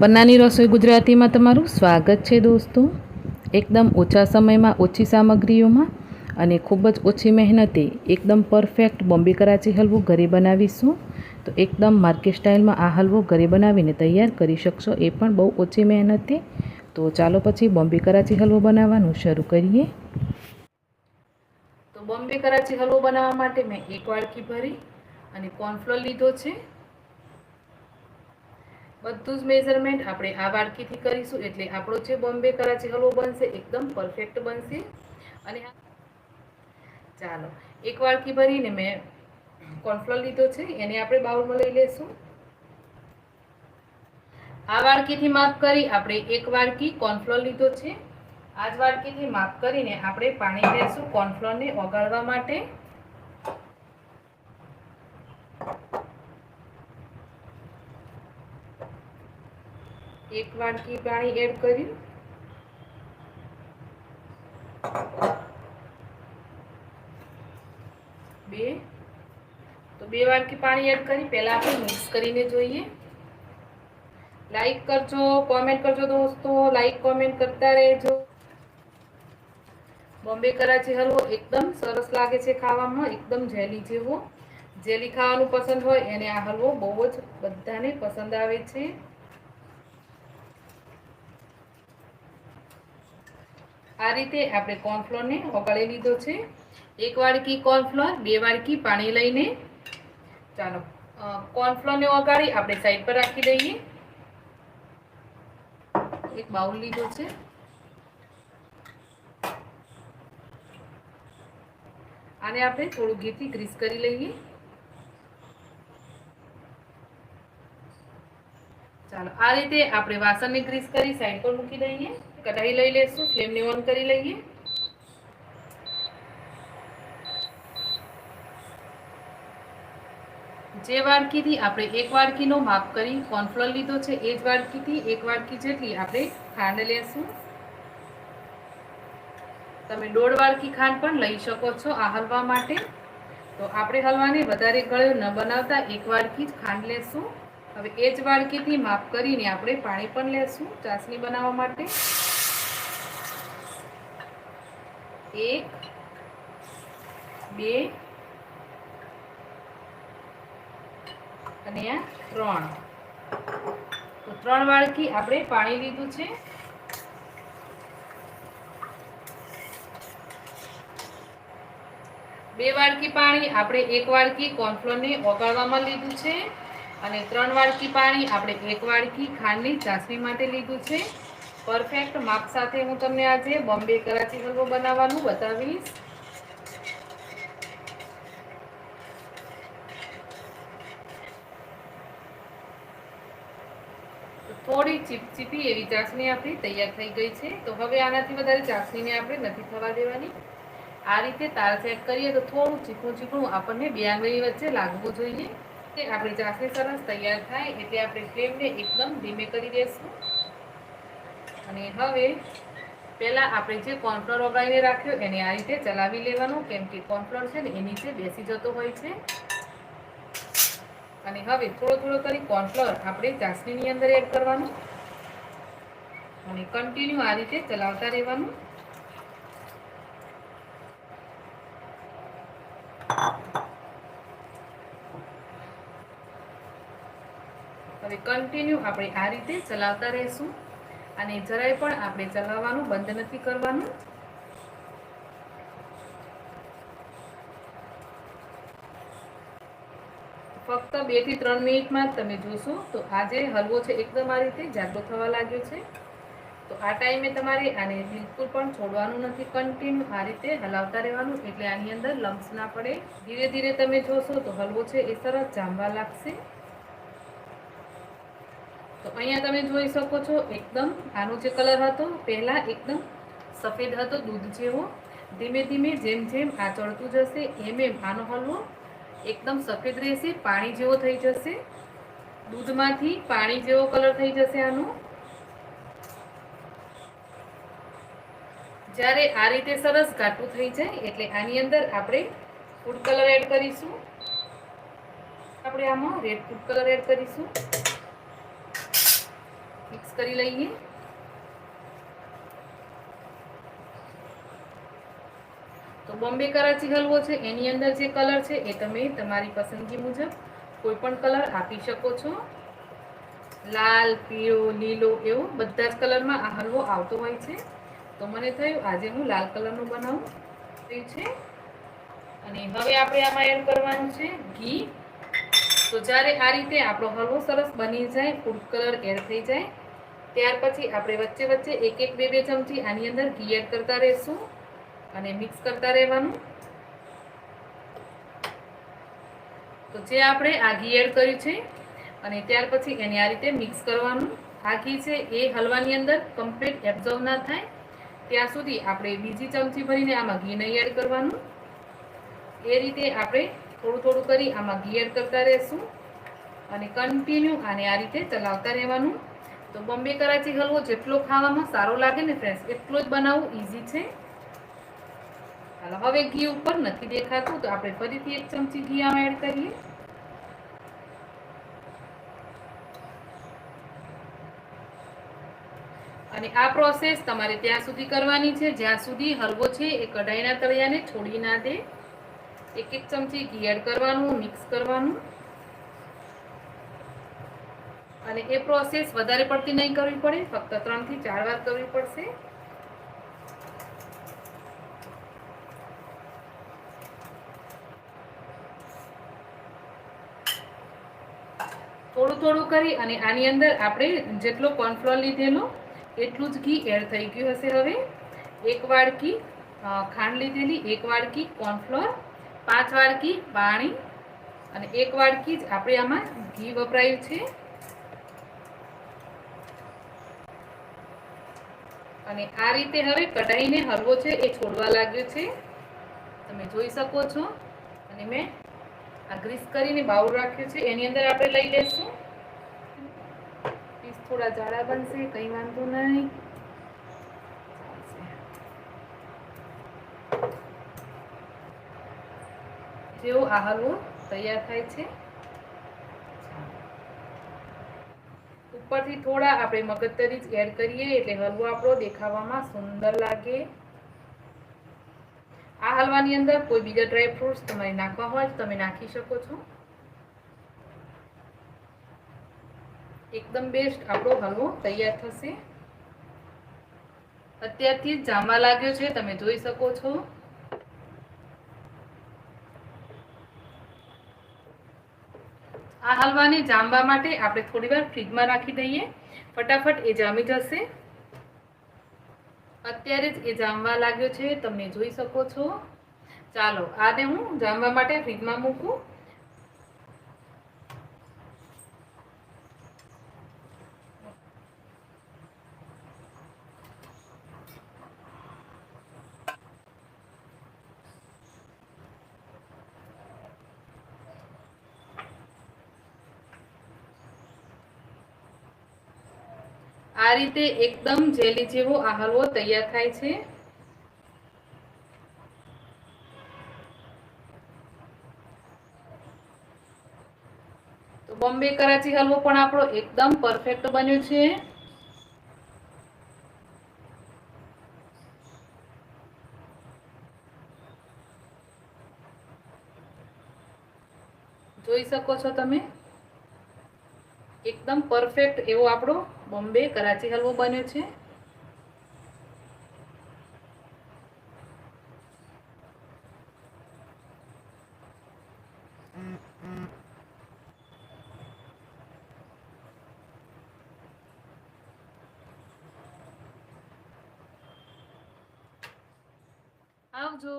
બનાની રસોઈ ગુજરાતીમાં તમારું સ્વાગત છે દોસ્તો. એકદમ ઓછા સમયમાં, ઓછી સામગ્રીઓમાં અને ખૂબ જ ઓછી મહેનતે એકદમ પરફેક્ટ બોમ્બે કરાચી હલવો ઘરે બનાવીશું. તો એકદમ માર્કેટ સ્ટાઇલમાં આ હલવો ઘરે બનાવીને તૈયાર કરી શકશો એ પણ બહુ ઓછી મહેનતે. તો ચાલો પછી બોમ્બે કરાચી હલવો બનાવવાનું શરૂ કરીએ. તો બોમ્બે કરાચી હલવો બનાવવા માટે મેં એક વાડકી ભરી અને કોર્નફ્લોર લીધો છે. બધું જ મેઝરમેન્ટ આપણે આ વાડકીથી કરીશું એટલે આપણો જે બોમ્બે કરાચી હલવો બનશે એકદમ પરફેક્ટ બનશે. અને ચાલો, એક વાડકી ભરીને મેં કોર્નફ્લોર લીધો છે, એને આપણે બાઉલમાં લઈ લેશું. આ વાડકીથી માપ કરી આપણે એક વાડકી કોર્નફ્લોર લીધો છે. આ જ વાડકીથી માપ કરીને આપણે પાણી લેશું કોર્નફ્લોરને ઓગાળવા માટે. એક વાટકી પાણી એડ કર્યું. બે. તો બે વાટકી પાણી એડ કરી. પહેલા આપણે મિક્સ કરીને જોઈએ. લાઈક કરજો, કોમેન્ટ કરજો દોસ્તો. લાઈક, કોમેન્ટ કરતા રહેજો. બોમ્બે કરાચી હલવો એકદમ સરસ લાગે છે ખાવામાં. એકદમ જેલી જેવો. જેલી ખાવાનું પસંદ હોય એને આ હલવો બહુ જ બધાને પસંદ આવે છે. આ રીતે આપણે કોર્નફ્લોરને ઓગાળી લીધો છે. એક વાડકી કોર્નફ્લોર બે વાડકી પાણી લઈને. ચાલો કોર્નફ્લોરને ઓગાળી આપણે સાઈડ પર રાખી દઈએ. એક બાઉલ લીધો છે. આને આપણે થોડું ઘીથી ગ્રીસ કરી લઈએ. ચાલો, આ રીતે આપણે વાસણને ગ્રીસ કરી સાઈડ પર મૂકી દઈએ. કઢાઈ લઈ લેશું, ફ્લેમને ઓન કરી લઈએ. જે વાડકીથી આપણે એક વાડકીનો માપ કરી કોર્નફ્લોર લીધો છે, એ જ વાડકીથી એક વાડકી જેટલી આપણે ખાંડ લેશું. તમે દોઢ વાડકી ખાંડ પણ લઈ શકો છો આ હલવા માટે. તો આપણે હલવાને વધારે ગળ્યો ન બનાવતા એક વાડકી જ ખાંડ લેશું. હવે એ જ વાડકીથી માપ કરીને આપણે પાણી પણ લેશું ચાસણી બનાવવા માટે. એક, બે, અને આ ત્રણ. તો ત્રણ વાળકી આપણે પાણી લીધું છે. બે વાડકી પાણી આપણે એક વાડકી કોર્નફ્લોરને ઓગાળવામાં લીધું છે. અને ત્રણ વાડકી પાણી આપણે એક વાડકી ખાંડની ચાસણી માટે લીધું છે. પરફેક્ટ માપ સાથે હું તમને આજે બોમ્બે કરાચી હલવો બનાવવાનું બતાવીશ. થોડી ચીપચીપી એવી ચાસણી આપણી તૈયાર થઈ ગઈ છે. તો હવે આનાથી વધારે ચાસણીને આપણે નથી થવા દેવાની. આ રીતે તાર સેટ કરીએ તો થોડું ચીકણું ચીકણું આપણને બે આંગળી વચ્ચે લાગવું જોઈએ. કે આપણી ચાસણી સરસ તૈયાર થાય એટલે આપણે ફ્લેમને એકદમ ધીમે કરી દઈશું અને હવે પહેલાં આપણે જે કોર્નફ્લોર ઓગાળીને રાખ્યો એને આ રીતે ચલાવી લેવાનું, કેમ કે કોર્નફ્લોર છે ને એ નીચે બેસી જતો હોય છે. અને હવે થોડો થોડો કરી કોર્નફ્લોર આપણે ચાસણીની અંદર એડ કરવાનું અને કન્ટિન્યુ આ રીતે ચલાવતા રહેવાનું. હવે કન્ટિન્યુ આપણે આ રીતે ચલાવતા રહીશું. અને જરાય પણ આપણે ચલાવવાનું બંધ નથી કરવાનું. ફક્ત બેથી ત્રણ મિનિટમાં તમે જોશો, તો આજે હલવો છે એકદમ આ રીતે જાગો થવા લાગ્યો છે. તો આ ટાઈમે તમારે આને બિલકુલ પણ છોડવાનું નથી કન્ટિન્યુ આ રીતે હલાવતા રહેવાનું, એટલે આની અંદર લમ્સ ના પડે. ધીરે ધીરે તમે જોશો તો હલવો છે એ સરસ જામવા લાગશે. તો અહીંયા તમે જોઈ શકો છો એકદમ આનો જે કલર હતો, પહેલાં એકદમ સફેદ હતો, દૂધ જેવો. ધીમે ધીમે જેમ જેમ આ ચડતું જશે, એમ એમ આનો હલવો એકદમ સફેદ રહેશે, પાણી જેવો થઈ જશે. દૂધમાંથી પાણી જેવો કલર થઈ જશે આનો. જ્યારે આ રીતે સરસ ઘાટું થઈ જાય, એટલે આની અંદર આપણે ફૂડ કલર એડ કરીશું. આપણે આમાં રેડ ફૂડ કલર એડ કરીશું. કરી લઈએ. તો બોમ્બે કરાચી હલવો છે, એની અંદર જે કલર છે એ તમે તમારી પસંદગી મુજબ કોઈ પણ કલર આપી શકો છો. લાલ, પીળો, લીલો એવો બધા જ કલરમાં આ હલવો આવતો હોય છે. તો મને થયું આજે હું લાલ કલરનું બનાવું. છે. અને હવે આપણે આમાં એડ કરવાનું છે ઘી. તો જ્યારે આ રીતે આપણો હલવો સરસ બની જાય, ફૂડ કલર એડ થઈ જાય ત્યાર પછી આપણે વચ્ચે વચ્ચે એક એક બે બે ચમચી આની અંદર ઘી એડ કરતા રહીશું અને મિક્સ કરતા રહેવાનું. તો જે આપણે આ ઘી એડ કર્યું છે અને ત્યાર પછી એને આ રીતે મિક્સ કરવાનું. આ ઘી છે એ હલવાની અંદર કમ્પ્લીટ એબ્ઝોર્વ ના થાય. ત્યાં સુધી આપણે બીજી ચમચી ભરીને આમાં ઘી નહીં એડ કરવાનું. એ રીતે આપણે થોડું થોડું કરી આમાં ઘી એડ કરતા રહેશું અને કન્ટિન્યુ આને આ રીતે ચલાવતા રહેવાનું. તો બોમ્બે કરાચી હલવો જેટલો ખાવામાં સારો લાગે ને ફ્રેન્ડ્સ એટલો જ બનાવવું ઇઝી છે. ચાલો હવે ઘી ઉપર નથી દેખાતું, તો આપણે ફરીથી એક ચમચી ઘી આમાં એડ કરીએ. અને આ પ્રોસેસ તમારે ત્યાં સુધી કરવાની છે, જ્યાં સુધી હલવો છે, એ કઢાઈના તળિયાને છોડી ના દે. એક એક ચમચી ઘી એડ કરવાનું મિક્સ કરવાનું. અને એ પ્રોસેસ વધારે પડતી નહીં કરવી પડે, ફક્ત ત્રણથી ચાર વાર કરવી પડશે. થોડું થોડું કરી અને આની અંદર આપણે જેટલો કોર્નફ્લોર લીધેલો, એટલું જ ઘી એડ થઈ ગયું હશે હવે. એક વાડકી ખાંડ લીધેલી, એક વાડકી કોર્નફ્લોર, પાંચ વાડકી પાણી, અને એક વાડકી જ આપણે આમાં ઘી વપરાયું છે. અને આ રીતે હવે કઢાઈને હલવો છે એ છોડવા લાગ્યો છે. તમે જોઈ શકો છો. અને મેં આ ગ્રીસ કરીને બાઉલ રાખ્યો છે. એની અંદર આપણે લઈ લેશું. પીસ થોડા જાડા બનશે, કંઈ વાંધો નહીં. જેવો આ હલવો તૈયાર થાય છે. ઉપરથી થોડા આપણે મગજતરી જ એડ કરીએ એટલે હલવો આપણો દેખાવામાં સુંદર લાગે. આ હલવાની અંદર કોઈ બીજા ડ્રાય ફ્રૂટ્સ તમારે નાખવા હોય તમે નાખી શકો છો. એકદમ બેસ્ટ આપણો હલવો તૈયાર થશે. અત્યારથી જ જામવા લાગ્યો છે, તમે જોઈ શકો છો. આ હલવાને જામવા માટે આપણે થોડી વાર ફ્રીજમાં રાખી દઈએ. ફટાફટ એ જામી જશે. અત્યારે જ એ જામવા લાગ્યો છે તમે જોઈ શકો છો. ચાલો, આને હું જામવા માટે ફ્રીજમાં મૂકું. આ રીતે એકદમ જેલી જેવો આ હલવો તૈયાર થાય છે. તો બોમ્બે કરાચી હલવો પણ આપણો એકદમ પરફેક્ટ બન્યો છે. જોઈ શકો છો તમે? એકદમ પરફેક્ટ એવો આપણો બોમ્બે કરાચી હલવો બન્યો છે. આવજો.